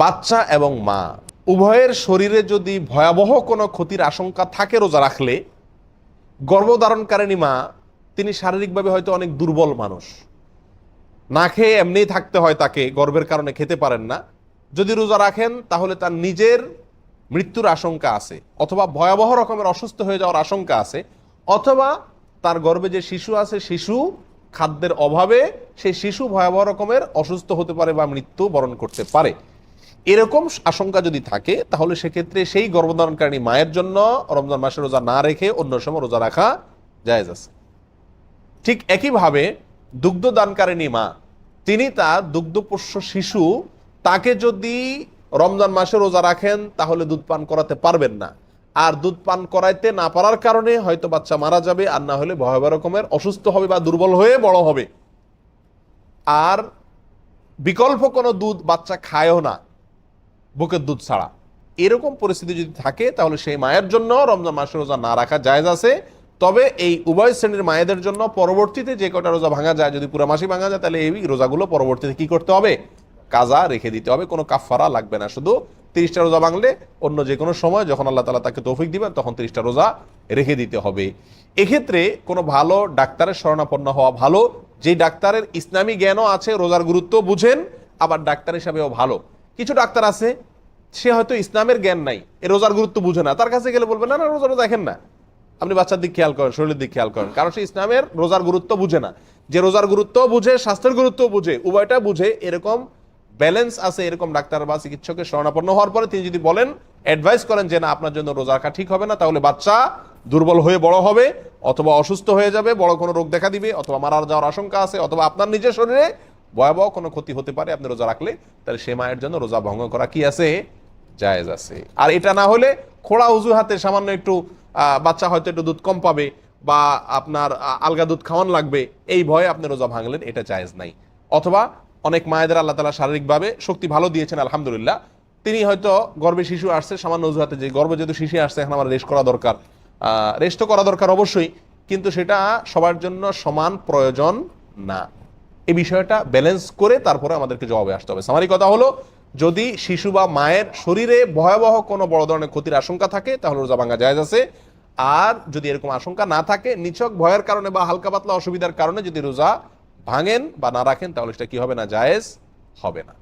বাচ্চা এবং মা। উভয়ের শরীরে যদি ভয়াবহ কোনো ক্ষতির আশঙ্কা থাকে রোজা রাখলে, গর্ভধারণকারিণী মা, তিনি শারীরিকভাবে হয়তো অনেক দুর্বল মানুষ। না খেয়ে এমনিই থাকতে হয় তাকে গর্বের কারণে খেতে পারেন না। যদি রোজা রাখেন, তাহলে তার নিজের মৃত্যুর আশঙ্কা আছে, অথবা ভয়াবহ রকমের অসুস্থ হয়ে যাওয়ার আশঙ্কা আছে, অথবা তার গর্ভে যে শিশু আছে, শিশু খাদ্যের অভাবে সেই শিশু ভয়াবহ রকমের অসুস্থ হতে পারে বা মৃত্যু বরণ করতে পারে। এরকম আশঙ্কা যদি থাকে, তাহলে সেক্ষেত্রে সেই গর্ভধারণকারী মায়ের জন্য রমজান মাসে রোজা না রেখে অন্য সময় রোজা রাখা জায়েজ আছে। ঠিক একইভাবে দুগ্ধ দানকারিণী মা, তিনি তার দুগ্ধপোষ্য শিশু, তাকে যদি রমজান মাসে রোজা রাখেন, তাহলে দুধ পান করাতে পারবেন না। আর দুধ পান করাইতে না পারার কারণে হয়তো বাচ্চা মারা যাবে, আর না হলে ভয়াবহ রকমের অসুস্থ হবে বা দুর্বল হয়ে বড় হবে। আর বিকল্প কোনো দুধ বাচ্চা খায়ও না। বুকের দুধ ছাড়া। এরকম পরিস্থিতি যদি থাকে, তাহলে সেই মায়ের জন্য রমজান মাসে রোজা না রাখা জায়েজ আছে। তবে এই উভয় শ্রেণির মায়েদের জন্য পরবর্তীতে যে কটা রোজা ভাঙা যায়, যদি পুরো মাসি ভাঙা যায়, তাহলে এই রোজাগুলো পরবর্তীতে কি করতে হবে? কাজা রেখে দিতে হবে, কোনো কাফারা লাগবে না। শুধু তিরিশটা রোজা ভাঙলে অন্য যে কোনো সময় যখন আল্লাহ তালা তাকে তৌফিক দিবেন, তখন তিরিশটা রোজা রেখে দিতে হবে। এক্ষেত্রে কোনো ভালো ডাক্তারের শরণাপন্ন হওয়া ভালো। যে ডাক্তারের ইসলামী জ্ঞানও আছে, রোজার গুরুত্ব বুঝেন, আবার ডাক্তার হিসাবেও ভালো। কিছু ডাক্তার আছে, সে হয়তো ইসলামের জ্ঞান নাই, এ রোজার গুরুত্ব বুঝে না। তার কাছে গেলে বলবে, না না, রোজা রোজা দেখেন না। আপনি বাচ্চার দিক খেয়াল করেন, শরীরের দিক খেয়াল করেন, কারণ সে ইসলামের রোজার গুরুত্ব বুঝে না। যে রোজার গুরুত্ব বুঝে, স্বাস্থ্যের গুরুত্ব বুঝে, উভয়টা বুঝে, এরকম ব্যালেন্স আছে, এরকম ডাক্তার বা চিকিৎসকের শরণাপন্ন হওয়ার পরে তিনি যদি বলেন, অ্যাডভাইস করেন যে, না, আপনার জন্য রোজা রাখা ঠিক হবে না, তাহলে বাচ্চা দুর্বল হয়ে বড় হবে, অথবা অসুস্থ হয়ে যাবে, বড় কোনো রোগ দেখা দিবে, অথবা মারা যাওয়ার আশঙ্কা আছে, অথবা আপনার নিজের শরীরে ভয়াবহ কোনো ক্ষতি হতে পারে, আপনি রোজা রাখলে, তাহলে সে মায়ের জন্য রোজা ভঙ্গ করা কি আছে? জায়েজ আছে। আর এটা না হলে খোড়া উজু হাতে সামান্য একটু বাচ্চা হয়তো একটু দুধ কম পাবে বা আপনার আলগা দুধ খাওয়ান লাগবে, এই ভয়ে আপনি রোজা ভাঙলেন, এটা জায়েজ নাই। অথবা অনেক মায়েদের আল্লাহ তালা শারীরিকভাবে শক্তি ভালো দিয়েছেন, আলহামদুলিল্লাহ। তিনি হয়তো গর্ভে শিশু আসছে, সামান্য অজুহাতে যে গর্ভে যেহেতু শিশু আসছে, এখন আমার রেস্ট করা দরকার। রেস্ট করা দরকার অবশ্যই, কিন্তু সেটা সবার জন্য সমান প্রয়োজন না। এই বিষয়টা ব্যালেন্স করে তারপরে আমাদেরকে জবাবে আসতে হবে। সামারি কথা হলো, যদি শিশু বা মায়ের শরীরে ভয়াবহ কোনো বড় ধরনের ক্ষতির আশঙ্কা থাকে, তাহলে রোজা ভাঙা জায়েজ আছে। আর যদি এরকম আশঙ্কা না থাকে, নিছক ভয়ের কারণে বা হালকা পাতলা অসুবিধার কারণে যদি রোজা ভাঙেন বা না রাখেন, তাহলে সেটা কি হবে না? জায়েজ হবে না।